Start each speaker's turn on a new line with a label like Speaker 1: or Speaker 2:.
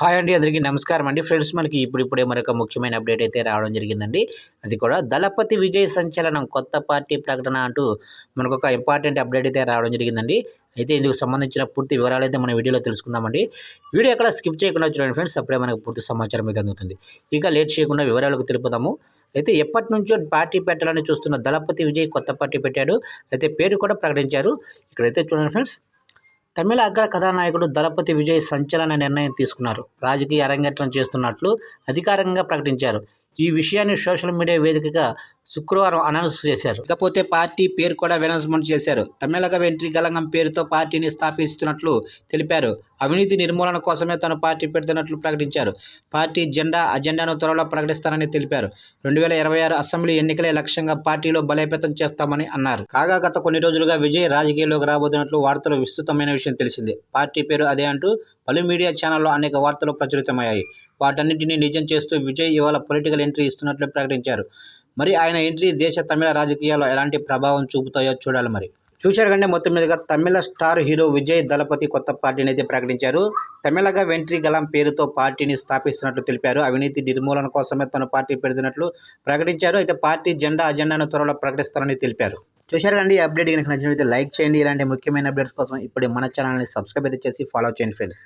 Speaker 1: Hi అండి అందరికీ నమస్కారం అండి. ఫ్రెండ్స్ మనకి ఇప్పుడు ఇప్పుడే మరొక ముఖ్యమైన అప్డేట్ అయితే రావడం జరిగిందండి. అది కూడా దళపతి విజయ్ సంచలనం కొత్త పార్టీ ప్రకటన అంటూ మనకు ఒక ఇంపార్టెంట్ అప్డేట్ అయితే రావడం జరిగిందండి. అయితే ఇందుకు సంబంధించిన పూర్తి వివరాలు అయితే మన వీడియోలో తెలుసుకుందామండి. వీడియో ఎక్కడ స్కిప్ చేయకుండా చూడండి ఫ్రెండ్స్ అప్పుడే మనకు పూర్తి సమాచారం అయితే అందుతుంది. ఇక లేట్ చేయకుండా వివరాలకు తెలుపుదాము అయితే ఎప్పటి నుంచో పార్టీ పెట్టాలని చూస్తున్న దళపతి విజయ్ కొత్త పార్టీ పెట్టాడు. అయితే పేరు కూడా ప్రకటించారు. ఇక్కడైతే చూడండి ఫ్రెండ్స్ తమిళ అగ్ర కథానాయకుడు దళపతి విజయ్ సంచలన నిర్ణయం తీసుకున్నారు. రాజకీయ అరంగేట్రం చేస్తున్నట్లు అధికారికంగా ప్రకటించారు. ఈ విషయాన్ని సోషల్ మీడియా వేదికగా శుక్రవారం అనౌన్స్ చేశారు. ఇకపోతే పార్టీ పేరు కూడా అనౌన్స్మెంట్ చేశారు. తమిళక వెంట్రి గలంగం పేరుతో పార్టీని స్థాపిస్తున్నట్లు తెలిపారు. అవినీతి నిర్మూలన కోసమే తను పార్టీ పెడుతున్నట్లు ప్రకటించారు. పార్టీ జెండా అజెండాను త్వరలో ప్రకటిస్తానని తెలిపారు. రెండు వేల ఇరవై ఆరు అసెంబ్లీ ఎన్నికలే లక్ష్యంగా పార్టీలో బలోపేతం చేస్తామని అన్నారు. కాగా గత కొన్ని రోజులుగా విజయ్ రాజకీయాల్లోకి రాబోతున్నట్లు వార్తలు విస్తృతమైన విషయం తెలిసింది. పార్టీ పేరు అదే అంటూ పలు మీడియా ఛానల్లో అనేక వార్తలు ప్రచురితమయ్యాయి. వాటన్నింటినీ నిజం చేస్తూ విజయ్ ఇవాళ పొలిటికల్ ఎంట్రీ ఇస్తున్నట్లు ప్రకటించారు. మరి ఆయన ఎంట్రీ దేశ తమిళ రాజకీయాల్లో ఎలాంటి ప్రభావం చూపుతాయో చూడాలి మరి. చూశారు కంటే మొత్తం మీదుగా తమిళ స్టార్ హీరో విజయ్ దళపతి కొత్త పార్టీని అయితే ప్రకటించారు. తమిళగా వెంట్రీ గలం పేరుతో పార్టీని స్థాపిస్తున్నట్లు తెలిపారు. అవినీతి నిర్మూలన కోసమే తన పార్టీ పెడుతున్నట్లు ప్రకటించారు. అయితే పార్టీ జెండా అజెండాను త్వరలో ప్రకటిస్తారని తెలిపారు. చూశారు కండి ఈ అప్డేట్ కనుక నచ్చినట్లయితే లైక్ చేయండి. ఇలాంటి ముఖ్యమైన అప్డేట్స్ కోసం ఇప్పుడు మన ఛానల్ని సబ్స్క్రైబ్ అయితే చేసి ఫాలో చేయండి ఫ్రెండ్స్